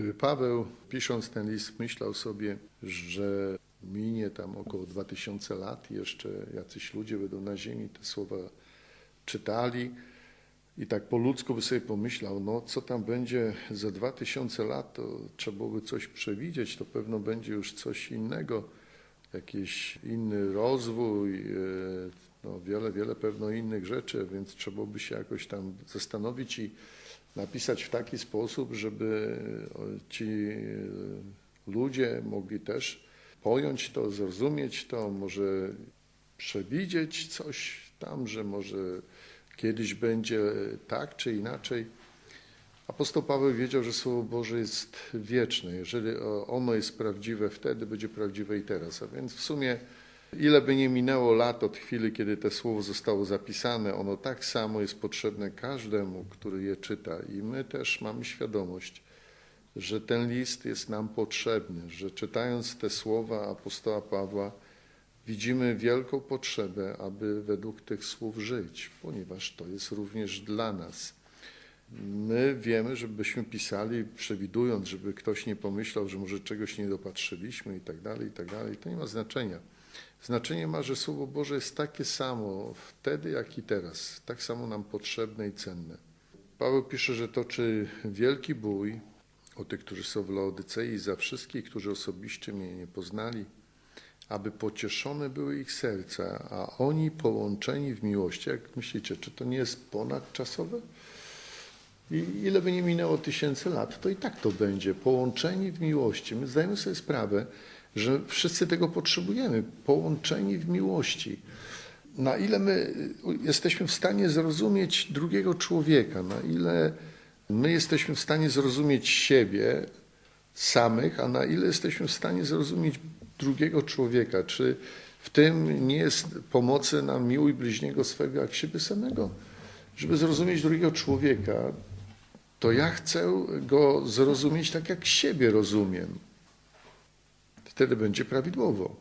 Gdyby Paweł, pisząc ten list, myślał sobie, że minie tam około 2000 lat jeszcze jacyś ludzie będą na ziemi te słowa czytali i tak po ludzku by sobie pomyślał, no co tam będzie za 2000 lat, to trzeba byłoby coś przewidzieć, to pewno będzie już coś innego, jakiś inny rozwój, e, no wiele, wiele pewno innych rzeczy, więc trzeba by się jakoś tam zastanowić i napisać w taki sposób, żeby ci ludzie mogli też pojąć to, zrozumieć to, może przewidzieć coś tam, że może kiedyś będzie tak czy inaczej. Apostoł Paweł wiedział, że Słowo Boże jest wieczne. Jeżeli ono jest prawdziwe wtedy, będzie prawdziwe i teraz. A więc w sumie ile by nie minęło lat od chwili, kiedy to słowo zostało zapisane, ono tak samo jest potrzebne każdemu, który je czyta. I my też mamy świadomość, że ten list jest nam potrzebny, że czytając te słowa apostoła Pawła, widzimy wielką potrzebę, aby według tych słów żyć, ponieważ to jest również dla nas. My wiemy, żebyśmy pisali, przewidując, żeby ktoś nie pomyślał, że może czegoś nie dopatrzyliśmy i tak dalej, i tak dalej. To nie ma znaczenia. Znaczenie ma, że Słowo Boże jest takie samo wtedy, jak i teraz, tak samo nam potrzebne i cenne. Paweł pisze, że toczy wielki bój o tych, którzy są w Laodycei, za wszystkich, którzy osobiście mnie nie poznali, aby pocieszone były ich serca, a oni połączeni w miłości. Jak myślicie, czy to nie jest ponadczasowe? I ile by nie minęło tysięcy lat, to i tak to będzie. Połączeni w miłości. My zdajemy sobie sprawę, że wszyscy tego potrzebujemy. Połączeni w miłości. Na ile my jesteśmy w stanie zrozumieć drugiego człowieka, na ile my jesteśmy w stanie zrozumieć siebie samych, a na ile jesteśmy w stanie zrozumieć drugiego człowieka. Czy w tym nie jest pomocy nam miłuj bliźniego swego jak siebie samego? Żeby zrozumieć drugiego człowieka, to ja chcę go zrozumieć tak, jak siebie rozumiem. Wtedy będzie prawidłowo.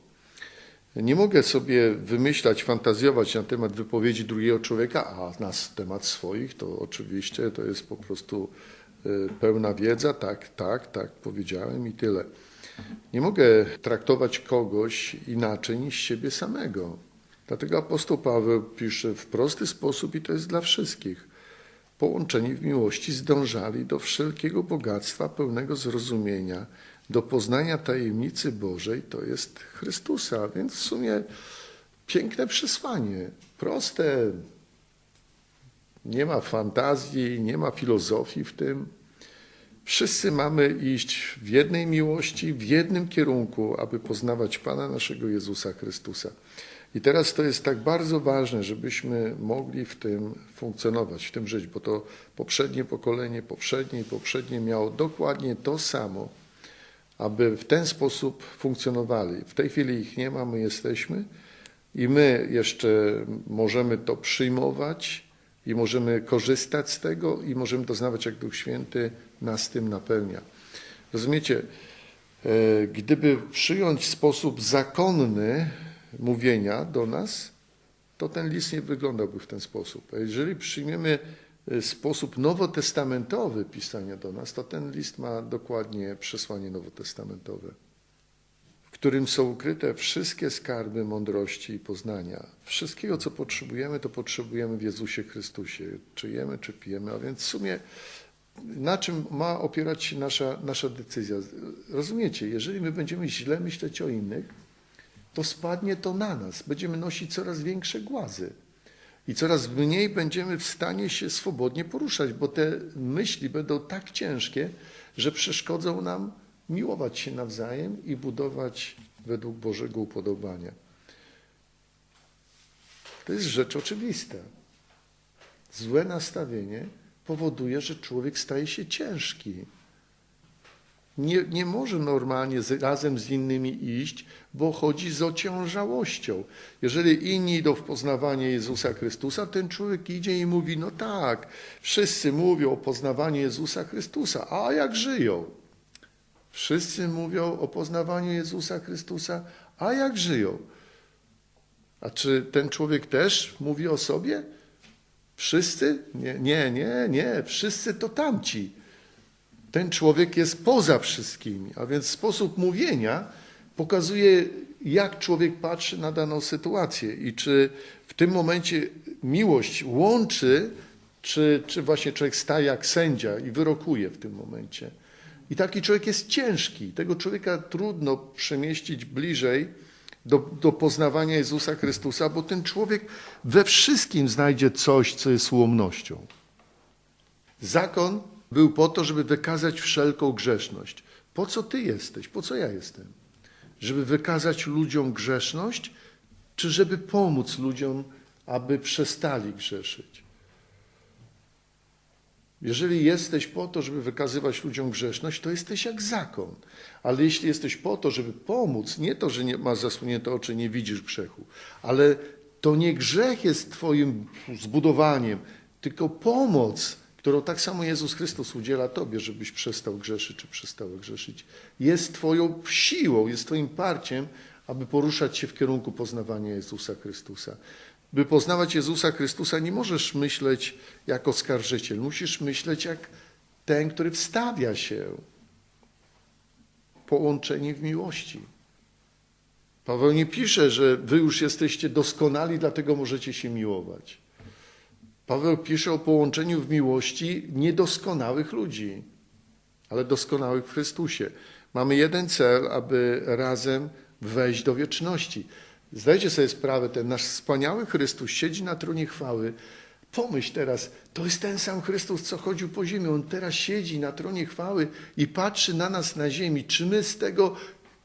Nie mogę sobie wymyślać, fantazjować na temat wypowiedzi drugiego człowieka, a na temat swoich to oczywiście to jest po prostu e, pełna wiedza, tak, tak, tak, powiedziałem i tyle. Nie mogę traktować kogoś inaczej niż siebie samego. Dlatego apostoł Paweł pisze w prosty sposób i to jest dla wszystkich. Połączeni w miłości zdążali do wszelkiego bogactwa, pełnego zrozumienia, do poznania tajemnicy Bożej, to jest Chrystusa. Więc w sumie piękne przesłanie, proste, nie ma fantazji, nie ma filozofii w tym. Wszyscy mamy iść w jednej miłości, w jednym kierunku, aby poznawać Pana naszego Jezusa Chrystusa. I teraz to jest tak bardzo ważne, żebyśmy mogli w tym funkcjonować, w tym żyć, bo to poprzednie pokolenie, poprzednie i poprzednie miało dokładnie to samo, aby w ten sposób funkcjonowali. W tej chwili ich nie ma, my jesteśmy i my jeszcze możemy to przyjmować i możemy korzystać z tego i możemy doznawać, jak Duch Święty nas tym napełnia. Rozumiecie, e, gdyby przyjąć sposób zakonny mówienia do nas, to ten list nie wyglądałby w ten sposób. A jeżeli przyjmiemy sposób nowotestamentowy pisania do nas, to ten list ma dokładnie przesłanie nowotestamentowe, w którym są ukryte wszystkie skarby mądrości i poznania. Wszystkiego, co potrzebujemy, to potrzebujemy w Jezusie Chrystusie. Czy jemy, czy pijemy, a więc w sumie na czym ma opierać się nasza, nasza decyzja? Rozumiecie, jeżeli my będziemy źle myśleć o innych, to spadnie to na nas. Będziemy nosić coraz większe głazy. I coraz mniej będziemy w stanie się swobodnie poruszać, bo te myśli będą tak ciężkie, że przeszkodzą nam miłować się nawzajem i budować według Bożego upodobania. To jest rzecz oczywista. Złe nastawienie powoduje, że człowiek staje się ciężki. Nie, nie może normalnie z, razem z innymi iść, bo chodzi z ociążałością. Jeżeli inni idą w poznawanie Jezusa Chrystusa, ten człowiek idzie i mówi: No tak, wszyscy mówią o poznawaniu Jezusa Chrystusa, a jak żyją? Wszyscy mówią o poznawaniu Jezusa Chrystusa, a jak żyją? A czy ten człowiek też mówi o sobie? Wszyscy? Nie, nie, nie, nie. Wszyscy to tamci. Ten człowiek jest poza wszystkimi, a więc sposób mówienia pokazuje, jak człowiek patrzy na daną sytuację i czy w tym momencie miłość łączy, czy, czy właśnie człowiek staje jak sędzia i wyrokuje w tym momencie. I taki człowiek jest ciężki. Tego człowieka trudno przemieścić bliżej do, do poznawania Jezusa Chrystusa, bo ten człowiek we wszystkim znajdzie coś, co jest ułomnością. Zakon był po to, żeby wykazać wszelką grzeszność. Po co ty jesteś? Po co ja jestem? Żeby wykazać ludziom grzeszność, czy żeby pomóc ludziom, aby przestali grzeszyć? Jeżeli jesteś po to, żeby wykazywać ludziom grzeszność, to jesteś jak zakon. Ale jeśli jesteś po to, żeby pomóc, nie to, że nie masz zasłonięte oczy, nie widzisz grzechu, ale to nie grzech jest Twoim zbudowaniem, tylko pomoc, którą tak samo Jezus Chrystus udziela Tobie, żebyś przestał grzeszyć czy przestała grzeszyć, jest Twoją siłą, jest Twoim parciem, aby poruszać się w kierunku poznawania Jezusa Chrystusa. By poznawać Jezusa Chrystusa, nie możesz myśleć jako skarżyciel. Musisz myśleć jak ten, który wstawia się. Połączeni w miłości. Paweł nie pisze, że wy już jesteście doskonali, dlatego możecie się miłować. Paweł pisze o połączeniu w miłości niedoskonałych ludzi, ale doskonałych w Chrystusie. Mamy jeden cel, aby razem wejść do wieczności. Zdajcie sobie sprawę, ten nasz wspaniały Chrystus siedzi na tronie chwały. Pomyśl teraz, to jest ten sam Chrystus, co chodził po ziemi. On teraz siedzi na tronie chwały i patrzy na nas na ziemi. Czy my z tego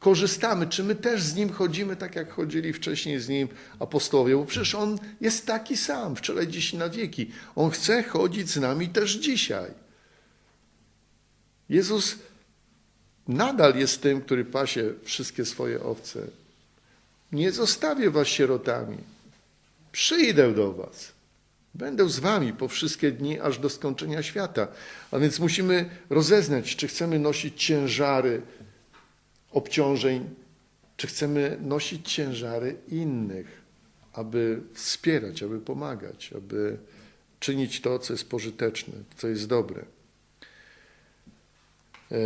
korzystamy? Czy my też z Nim chodzimy tak, jak chodzili wcześniej z Nim apostołowie? Bo przecież On jest taki sam, wczoraj, dziś na wieki. On chce chodzić z nami też dzisiaj. Jezus nadal jest tym, który pasie wszystkie swoje owce. Nie zostawię was sierotami. Przyjdę do was. Będę z wami po wszystkie dni, aż do skończenia świata. A więc musimy rozeznać, czy chcemy nosić ciężary obciążeń, czy chcemy nosić ciężary innych, aby wspierać, aby pomagać, aby czynić to, co jest pożyteczne, co jest dobre. E,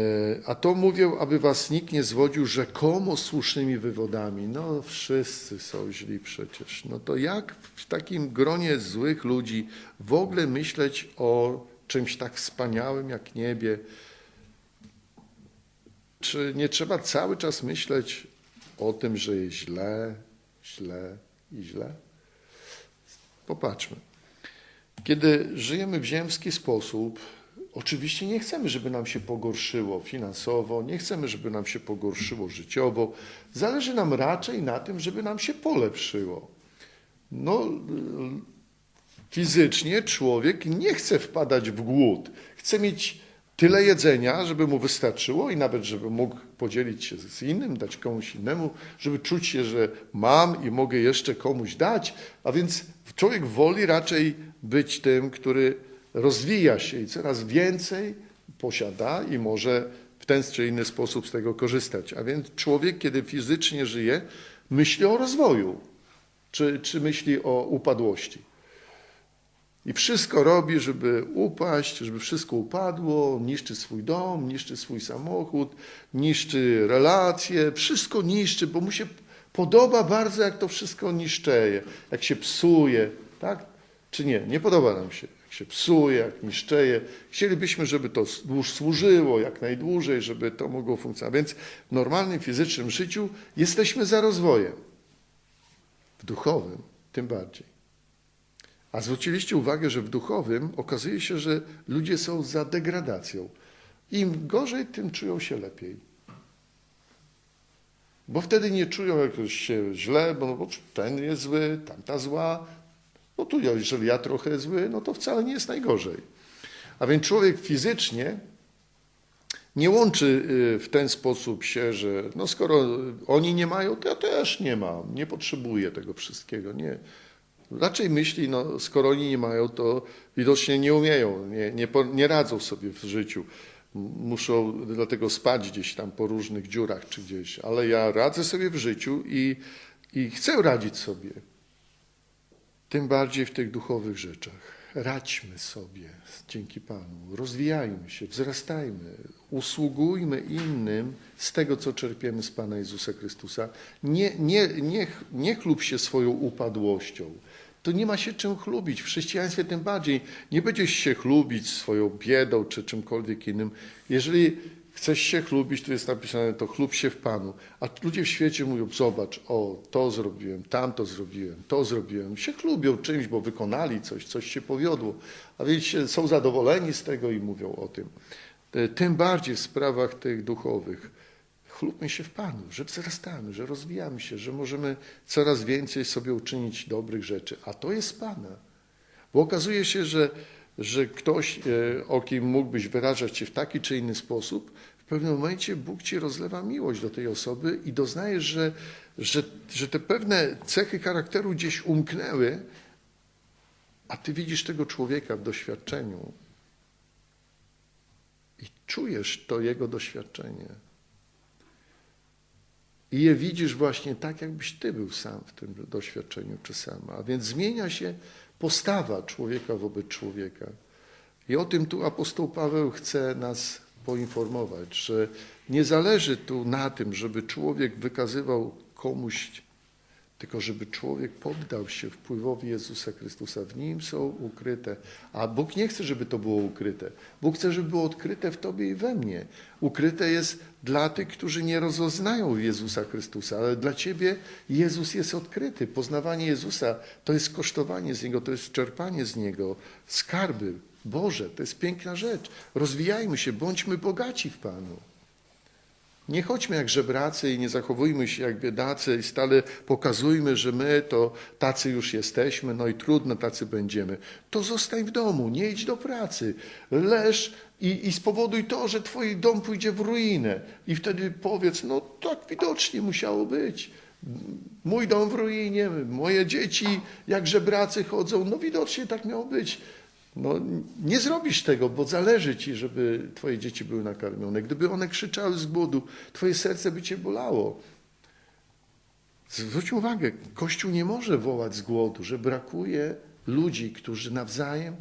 a to mówię, aby was nikt nie zwodził rzekomo słusznymi wywodami. No wszyscy są źli przecież. No to jak w takim gronie złych ludzi w ogóle myśleć o czymś tak wspaniałym jak niebie? Czy nie trzeba cały czas myśleć o tym, że jest źle, źle i źle? Popatrzmy. Kiedy żyjemy w ziemski sposób, Oczywiście nie chcemy, żeby nam się pogorszyło finansowo, nie chcemy, żeby nam się pogorszyło życiowo. Zależy nam raczej na tym, żeby nam się polepszyło. No, fizycznie człowiek nie chce wpadać w głód. Chce mieć tyle jedzenia, żeby mu wystarczyło i nawet, żeby mógł podzielić się z innym, dać komuś innemu, żeby czuć się, że mam i mogę jeszcze komuś dać. A więc człowiek woli raczej być tym, który rozwija się i coraz więcej posiada i może w ten czy inny sposób z tego korzystać. A więc człowiek, kiedy fizycznie żyje, myśli o rozwoju, czy, czy myśli o upadłości. I wszystko robi, żeby upaść, żeby wszystko upadło, niszczy swój dom, niszczy swój samochód, niszczy relacje, wszystko niszczy, bo mu się podoba bardzo, jak to wszystko niszczeje, jak się psuje, tak? Czy nie? Nie podoba nam się jak się psuje, jak niszczeje. Chcielibyśmy, żeby to służyło jak najdłużej, żeby to mogło funkcjonować. Więc w normalnym fizycznym życiu jesteśmy za rozwojem. W duchowym tym bardziej. A zwróciliście uwagę, że w duchowym okazuje się, że ludzie są za degradacją. Im gorzej, tym czują się lepiej. Bo wtedy nie czują jakoś się źle, bo, bo ten jest zły, tamta zła, no tu, jeżeli ja trochę zły, no to wcale nie jest najgorzej. A więc człowiek fizycznie nie łączy y, w ten sposób się, że no skoro oni nie mają, to ja też nie mam, nie potrzebuję tego wszystkiego. Nie. Raczej myśli, no skoro oni nie mają, to widocznie nie umieją, nie, nie, nie radzą sobie w życiu. Muszą dlatego spać gdzieś tam po różnych dziurach czy gdzieś, ale ja radzę sobie w życiu i, i chcę radzić sobie tym bardziej w tych duchowych rzeczach. radźmy sobie dzięki Panu, rozwijajmy się, wzrastajmy, usługujmy innym z tego, co czerpiemy z Pana Jezusa Chrystusa. Nie, nie, nie, nie chlub się swoją upadłością. To nie ma się czym chlubić. W chrześcijaństwie tym bardziej. Nie będziesz się chlubić swoją biedą czy czymkolwiek innym. Jeżeli chcesz się chlubić, tu jest napisane, to chlub się w Panu. A ludzie w świecie mówią, zobacz, o, to zrobiłem, tamto zrobiłem, to zrobiłem. Się chlubią czymś, bo wykonali coś, coś się powiodło. A wiecie, są zadowoleni z tego i mówią o tym. E, tym bardziej w sprawach tych duchowych. Chlubmy się w Panu, że wzrastamy, że rozwijamy się, że możemy coraz więcej sobie uczynić dobrych rzeczy. A to jest Pana. Bo okazuje się, że że ktoś, e, o kim mógłbyś wyrażać się w taki czy inny sposób, w pewnym momencie Bóg ci rozlewa miłość do tej osoby i doznajesz, że, że, że te pewne cechy charakteru gdzieś umknęły, a ty widzisz tego człowieka w doświadczeniu i czujesz to jego doświadczenie. I je widzisz właśnie tak, jakbyś ty był sam w tym doświadczeniu czy sama. A więc zmienia się postawa człowieka wobec człowieka. I o tym tu apostoł Paweł chce nas poinformować, że nie zależy tu na tym, żeby człowiek wykazywał komuś, tylko żeby człowiek poddał się wpływowi Jezusa Chrystusa. W nim są ukryte, a Bóg nie chce, żeby to było ukryte. Bóg chce, żeby było odkryte w tobie i we mnie. Ukryte jest dla tych, którzy nie rozoznają Jezusa Chrystusa, ale dla ciebie Jezus jest odkryty. Poznawanie Jezusa to jest kosztowanie z Niego, to jest czerpanie z Niego, skarby Boże, to jest piękna rzecz. Rozwijajmy się, bądźmy bogaci w Panu. Nie chodźmy jak żebracy i nie zachowujmy się jak biedacy i stale pokazujmy, że my to tacy już jesteśmy, no i trudno tacy będziemy. To zostań w domu, nie idź do pracy. Leż i, i spowoduj to, że twój dom pójdzie w ruinę. I wtedy powiedz, no tak widocznie musiało być. Mój dom w ruinie, moje dzieci jak żebracy chodzą, no widocznie tak miało być. No, nie zrobisz tego, bo zależy ci, żeby twoje dzieci były nakarmione. Gdyby one krzyczały z głodu, twoje serce by cię bolało. Zwróć uwagę, Kościół nie może wołać z głodu, że brakuje ludzi, którzy nawzajem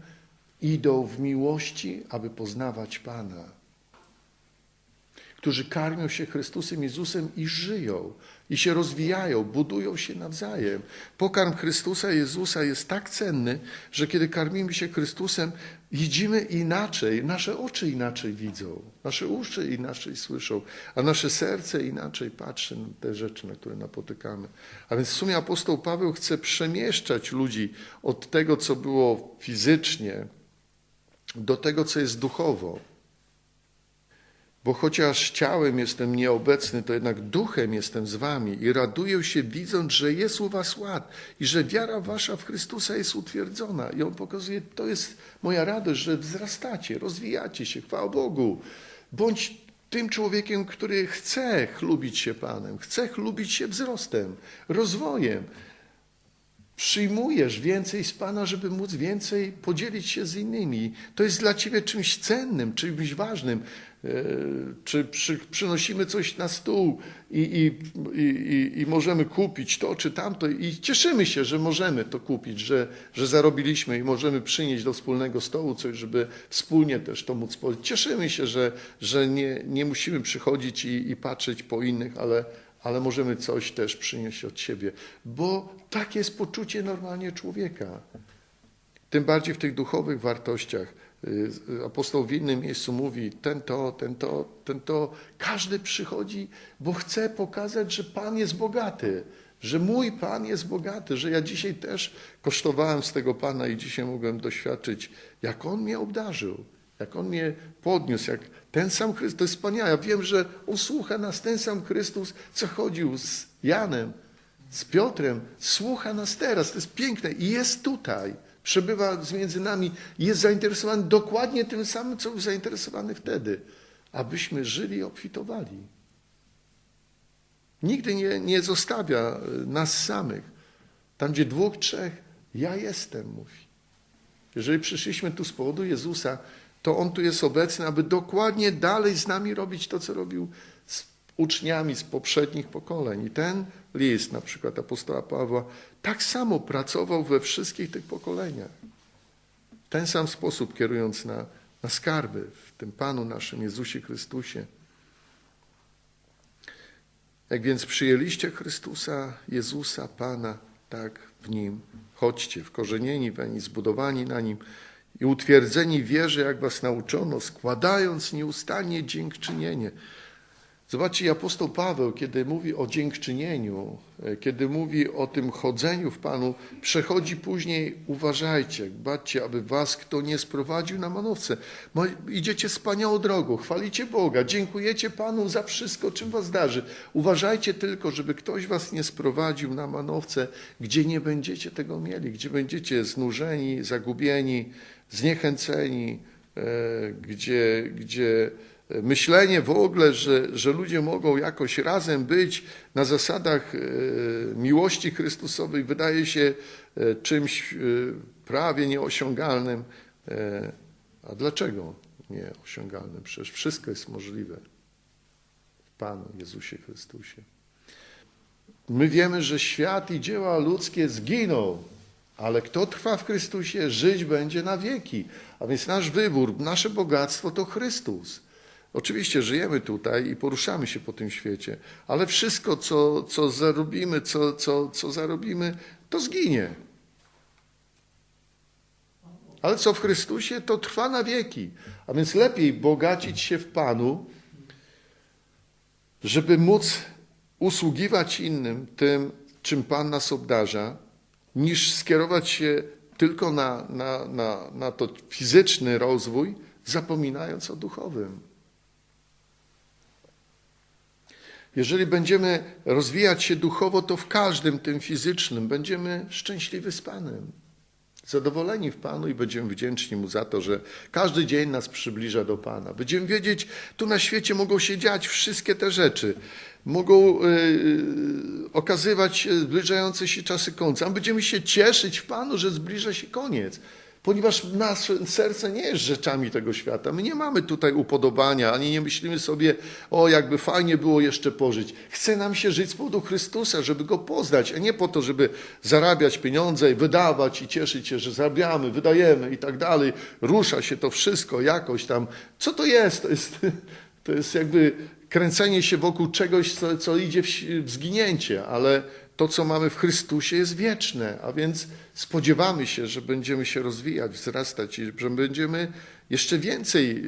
idą w miłości, aby poznawać Pana. Którzy karmią się Chrystusem Jezusem i żyją i się rozwijają, budują się nawzajem. Pokarm Chrystusa Jezusa jest tak cenny, że kiedy karmimy się Chrystusem, widzimy inaczej, nasze oczy inaczej widzą, nasze uszy inaczej słyszą, a nasze serce inaczej patrzy na te rzeczy, na które napotykamy. A więc w sumie apostoł Paweł chce przemieszczać ludzi od tego, co było fizycznie, do tego, co jest duchowo. Bo chociaż ciałem jestem nieobecny, to jednak duchem jestem z wami i raduję się widząc, że jest u was ład i że wiara wasza w Chrystusa jest utwierdzona. I on pokazuje, to jest moja radość, że wzrastacie, rozwijacie się, chwała Bogu. Bądź tym człowiekiem, który chce chlubić się Panem, chce chlubić się wzrostem, rozwojem. Przyjmujesz więcej z Pana, żeby móc więcej podzielić się z innymi. To jest dla Ciebie czymś cennym, czymś ważnym. E, czy przy, przynosimy coś na stół i, i, i, i, możemy kupić to czy tamto i cieszymy się, że możemy to kupić, że, że zarobiliśmy i możemy przynieść do wspólnego stołu coś, żeby wspólnie też to móc powiedzieć. Cieszymy się, że, że nie, nie musimy przychodzić i, i patrzeć po innych, ale, ale możemy coś też przynieść od siebie, bo takie jest poczucie normalnie człowieka. Tym bardziej w tych duchowych wartościach apostoł w innym miejscu mówi, ten to, ten to, ten to. Każdy przychodzi, bo chce pokazać, że Pan jest bogaty, że mój Pan jest bogaty, że ja dzisiaj też kosztowałem z tego Pana i dzisiaj mogłem doświadczyć, jak On mnie obdarzył, jak On mnie podniósł, jak ten sam Chrystus, to jest wspaniałe. Ja wiem, że On słucha nas, ten sam Chrystus, co chodził z Janem, z Piotrem, słucha nas teraz. To jest piękne i jest tutaj przebywa między nami, jest zainteresowany dokładnie tym samym, co był zainteresowany wtedy, abyśmy żyli i obfitowali. Nigdy nie, nie zostawia e, nas samych. Tam, gdzie dwóch, trzech, ja jestem, mówi. Jeżeli przyszliśmy tu z powodu Jezusa, to On tu jest obecny, aby dokładnie dalej z nami robić to, co robił z uczniami z poprzednich pokoleń. I ten list, na przykład apostoła Pawła, tak samo pracował we wszystkich tych pokoleniach. w ten sam sposób kierując na, na skarby w tym Panu naszym Jezusie Chrystusie. Jak więc przyjęliście Chrystusa, Jezusa, Pana, tak w Nim chodźcie, wkorzenieni weń, zbudowani na Nim i utwierdzeni wierze, jak was nauczono, składając nieustannie dziękczynienie Zobaczcie, apostoł Paweł, kiedy mówi o dziękczynieniu, e, kiedy mówi o tym chodzeniu w Panu, przechodzi później, uważajcie, baczcie, aby was kto nie sprowadził na manowce. Idziecie wspaniałą drogą, chwalicie Boga, dziękujecie Panu za wszystko, czym was darzy. Uważajcie tylko, żeby ktoś was nie sprowadził na manowce, gdzie nie będziecie tego mieli, gdzie będziecie znużeni, zagubieni, zniechęceni, e, gdzie, gdzie myślenie w ogóle, że, że ludzie mogą jakoś razem być na zasadach e, miłości Chrystusowej, wydaje się e, czymś e, prawie nieosiągalnym. A dlaczego nieosiągalnym? Przecież wszystko jest możliwe w Panu Jezusie Chrystusie. My wiemy, że świat i dzieła ludzkie zginą, ale kto trwa w Chrystusie, żyć będzie na wieki. A więc nasz wybór, nasze bogactwo to Chrystus. Oczywiście żyjemy tutaj i poruszamy się po tym świecie, ale wszystko, co, co zarobimy, co, co, co zarobimy, to zginie. Ale co w Chrystusie, to trwa na wieki. A więc lepiej bogacić się w Panu, żeby móc usługiwać innym tym, czym Pan nas obdarza, niż skierować się tylko na, na, na, na to fizyczny rozwój, zapominając o duchowym. Jeżeli będziemy rozwijać się duchowo, to w każdym tym fizycznym będziemy szczęśliwi z Panem, zadowoleni w Panu i będziemy wdzięczni Mu za to, że każdy dzień nas przybliża do Pana. Będziemy wiedzieć, tu na świecie mogą się dziać wszystkie te rzeczy, mogą yy, okazywać zbliżające się czasy końca. A będziemy się cieszyć w Panu, że zbliża się koniec ponieważ nasze serce nie jest rzeczami tego świata. My nie mamy tutaj upodobania, ani nie myślimy sobie, o jakby fajnie było jeszcze pożyć. Chce nam się żyć z powodu Chrystusa, żeby Go poznać, a nie po to, żeby zarabiać pieniądze i wydawać i cieszyć się, że zarabiamy, wydajemy i tak dalej. Rusza się to wszystko jakoś tam. Co to jest? To jest, to jest jakby kręcenie się wokół czegoś, co, co idzie w, w zginięcie, ale to, co mamy w Chrystusie, jest wieczne, a więc spodziewamy się, że będziemy się rozwijać, wzrastać i że będziemy jeszcze więcej e,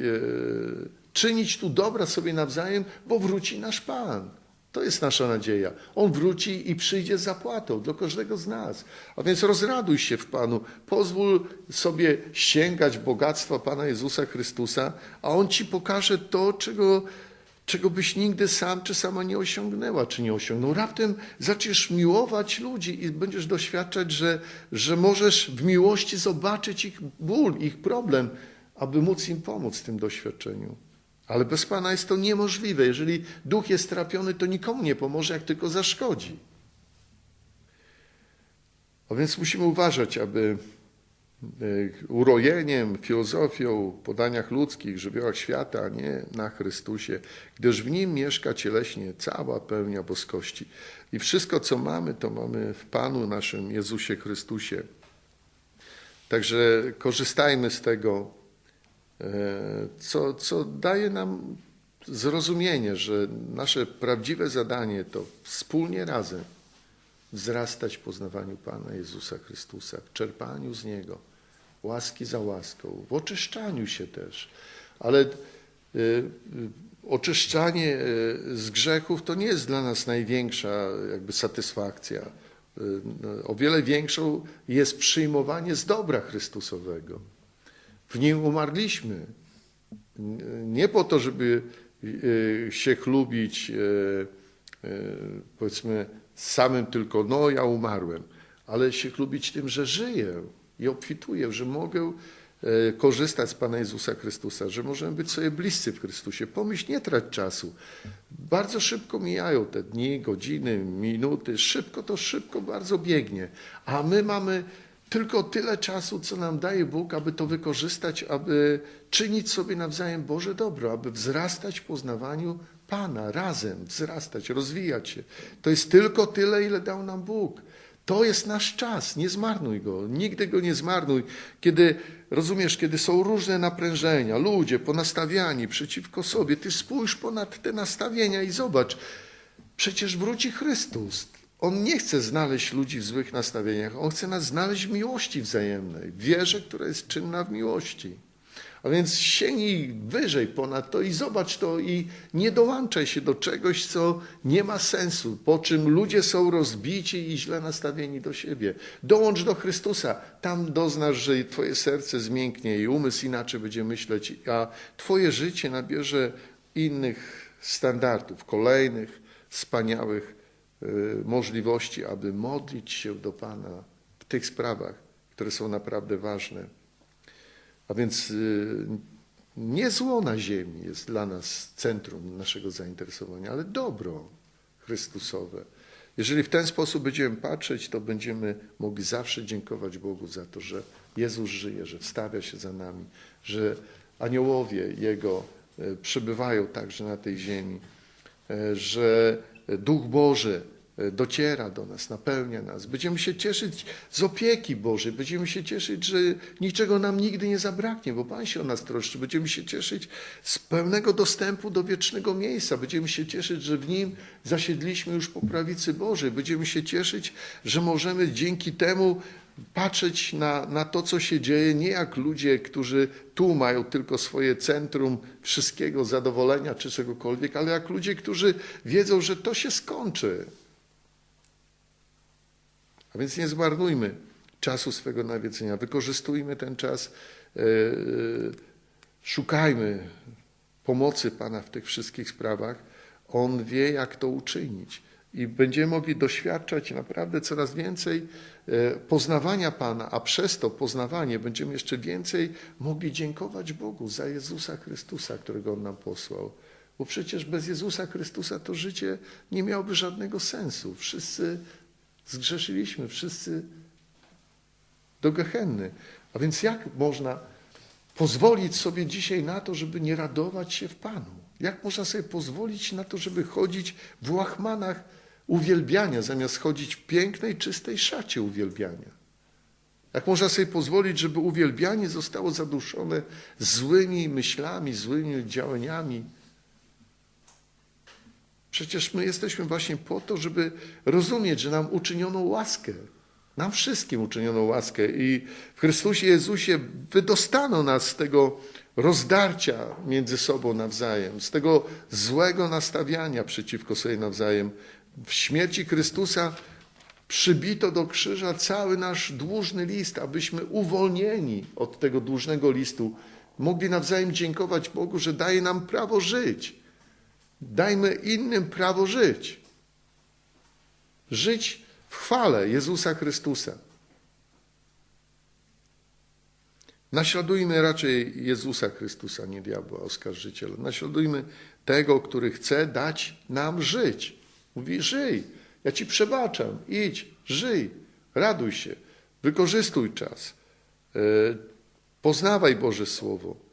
czynić tu dobra sobie nawzajem, bo wróci nasz Pan. To jest nasza nadzieja. On wróci i przyjdzie z zapłatą do każdego z nas. A więc rozraduj się w Panu. Pozwól sobie sięgać bogactwa Pana Jezusa Chrystusa, a On ci pokaże to, czego czego byś nigdy sam czy sama nie osiągnęła, czy nie osiągnął. Raptem zaczniesz miłować ludzi i będziesz doświadczać, że, że możesz w miłości zobaczyć ich ból, ich problem, aby móc im pomóc w tym doświadczeniu. Ale bez Pana jest to niemożliwe. Jeżeli duch jest trapiony, to nikomu nie pomoże, jak tylko zaszkodzi. A więc musimy uważać, aby urojeniem, filozofią, podaniach ludzkich, żywiołach świata, a nie na Chrystusie, gdyż w Nim mieszka cieleśnie cała pełnia boskości. I wszystko, co mamy, to mamy w Panu naszym Jezusie Chrystusie. Także korzystajmy z tego, e, co, co daje nam zrozumienie, że nasze prawdziwe zadanie to wspólnie razem wzrastać w poznawaniu Pana Jezusa Chrystusa, w czerpaniu z Niego łaski za łaską, w oczyszczaniu się też. Ale y, y, oczyszczanie y, z grzechów to nie jest dla nas największa jakby satysfakcja. O wiele większą jest przyjmowanie z dobra Chrystusowego. W nim umarliśmy. Nie po to, żeby się chlubić, powiedzmy, samym tylko, no ja umarłem, ale się chlubić tym, że żyję, i obfituję, że mogę e, korzystać z Pana Jezusa Chrystusa, że możemy być sobie bliscy w Chrystusie. Pomyśl, nie trać czasu. Bardzo szybko mijają te dni, godziny, minuty. Szybko to szybko bardzo biegnie. A my mamy tylko tyle czasu, co nam daje Bóg, aby to wykorzystać, aby czynić sobie nawzajem Boże dobro, aby wzrastać w poznawaniu Pana, razem wzrastać, rozwijać się. To jest tylko tyle, ile dał nam Bóg. To jest nasz czas, nie zmarnuj go, nigdy go nie zmarnuj. Kiedy, rozumiesz, kiedy są różne naprężenia, ludzie ponastawiani przeciwko sobie, ty spójrz ponad te nastawienia i zobacz, przecież wróci Chrystus. On nie chce znaleźć ludzi w złych nastawieniach, on chce nas znaleźć w miłości wzajemnej, w wierze, która jest czynna w miłości. A więc sięgnij wyżej ponad to i zobacz to i nie dołączaj się do czegoś, co nie ma sensu, po czym ludzie są rozbici i źle nastawieni do siebie. Dołącz do Chrystusa, tam doznasz, że twoje serce zmięknie i umysł inaczej będzie myśleć, a twoje życie nabierze innych standardów, kolejnych wspaniałych y, możliwości, aby modlić się do Pana w tych sprawach, które są naprawdę ważne. A więc y, nie zło na ziemi jest dla nas centrum naszego zainteresowania, ale dobro Chrystusowe. Jeżeli w ten sposób będziemy patrzeć, to będziemy mogli zawsze dziękować Bogu za to, że Jezus żyje, że wstawia się za nami, że aniołowie Jego y, przebywają także na tej ziemi, y, że Duch Boży E, dociera do nas, napełnia nas. Będziemy się cieszyć z opieki Bożej, będziemy się cieszyć, że niczego nam nigdy nie zabraknie, bo Pan się o nas troszczy. Będziemy się cieszyć z pełnego dostępu do wiecznego miejsca. Będziemy się cieszyć, że w nim zasiedliśmy już po prawicy Bożej. Będziemy się cieszyć, że możemy dzięki temu patrzeć na, na to, co się dzieje, nie jak ludzie, którzy tu mają tylko swoje centrum wszystkiego, zadowolenia czy czegokolwiek, ale jak ludzie, którzy wiedzą, że to się skończy więc nie zmarnujmy czasu swego nawiedzenia. Wykorzystujmy ten czas, e, e, szukajmy pomocy Pana w tych wszystkich sprawach. On wie, jak to uczynić. I będziemy mogli doświadczać naprawdę coraz więcej e, poznawania Pana, a przez to poznawanie będziemy jeszcze więcej mogli dziękować Bogu za Jezusa Chrystusa, którego On nam posłał. Bo przecież bez Jezusa Chrystusa to życie nie miałoby żadnego sensu. Wszyscy Zgrzeszyliśmy wszyscy do Gehenny. A więc jak można pozwolić sobie dzisiaj na to, żeby nie radować się w Panu? Jak można sobie pozwolić na to, żeby chodzić w łachmanach uwielbiania, zamiast chodzić w pięknej, czystej szacie uwielbiania? Jak można sobie pozwolić, żeby uwielbianie zostało zaduszone złymi myślami, złymi działaniami? Przecież my jesteśmy właśnie po to, żeby rozumieć, że nam uczyniono łaskę. Nam wszystkim uczyniono łaskę i w Chrystusie Jezusie wydostano nas z tego rozdarcia między sobą nawzajem, z tego złego nastawiania przeciwko sobie nawzajem. W śmierci Chrystusa przybito do krzyża cały nasz dłużny list, abyśmy uwolnieni od tego dłużnego listu mogli nawzajem dziękować Bogu, że daje nam prawo żyć. Dajmy innym prawo żyć. Żyć w chwale Jezusa Chrystusa. Naśladujmy raczej Jezusa Chrystusa, nie diabła, oskarżyciela. Naśladujmy tego, który chce dać nam żyć. Mówi: żyj, ja ci przebaczam, idź, żyj, raduj się, wykorzystuj czas, e, poznawaj Boże Słowo.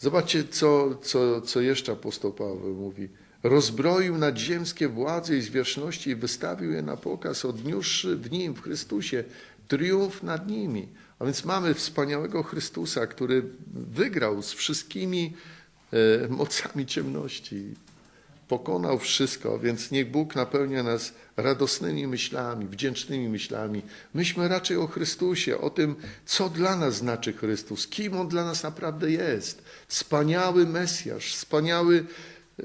Zobaczcie, co, co, co jeszcze apostoł Paweł mówi. Rozbroił nadziemskie władze i zwierzchności i wystawił je na pokaz, odniósłszy w nim, w Chrystusie, triumf nad nimi. A więc mamy wspaniałego Chrystusa, który wygrał z wszystkimi e, mocami ciemności, pokonał wszystko, więc niech Bóg napełnia nas radosnymi myślami, wdzięcznymi myślami. Myślmy raczej o Chrystusie, o tym, co dla nas znaczy Chrystus, kim On dla nas naprawdę jest. Wspaniały Mesjasz, wspaniały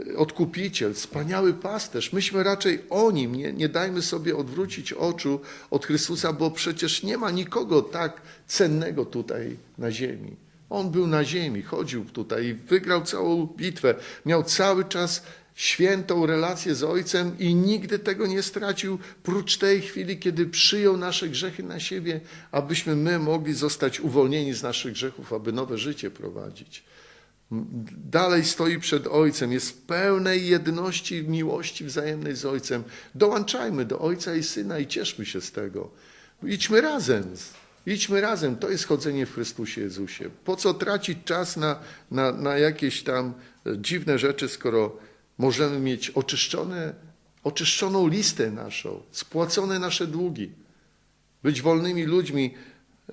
e, odkupiciel, wspaniały pasterz. Myślmy raczej o Nim, nie, nie dajmy sobie odwrócić oczu od Chrystusa, bo przecież nie ma nikogo tak cennego tutaj na ziemi. On był na ziemi, chodził tutaj i wygrał całą bitwę. Miał cały czas świętą relację z Ojcem i nigdy tego nie stracił, prócz tej chwili, kiedy przyjął nasze grzechy na siebie, abyśmy my mogli zostać uwolnieni z naszych grzechów, aby nowe życie prowadzić. Dalej stoi przed Ojcem, jest w pełnej jedności, miłości wzajemnej z Ojcem. Dołączajmy do Ojca i Syna i cieszmy się z tego. Idźmy razem. Idźmy razem. To jest chodzenie w Chrystusie Jezusie. Po co tracić czas na, na, na jakieś tam dziwne rzeczy, skoro Możemy mieć oczyszczone oczyszczoną listę naszą, spłacone nasze długi, być wolnymi ludźmi,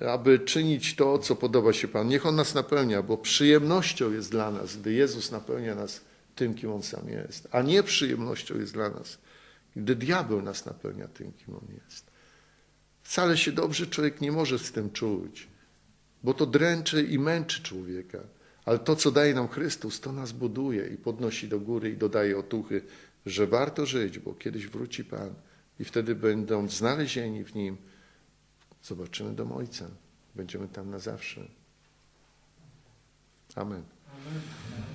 aby czynić to, co podoba się Panu. Niech On nas napełnia, bo przyjemnością jest dla nas, gdy Jezus napełnia nas tym, kim On sam jest, a nie przyjemnością jest dla nas, gdy diabeł nas napełnia tym, kim On jest. Wcale się dobrze człowiek nie może z tym czuć, bo to dręczy i męczy człowieka. Ale to, co daje nam Chrystus, to nas buduje i podnosi do góry i dodaje otuchy, że warto żyć, bo kiedyś wróci Pan i wtedy będąc znalezieni w Nim, zobaczymy dom Ojca. Będziemy tam na zawsze. Amen. Amen.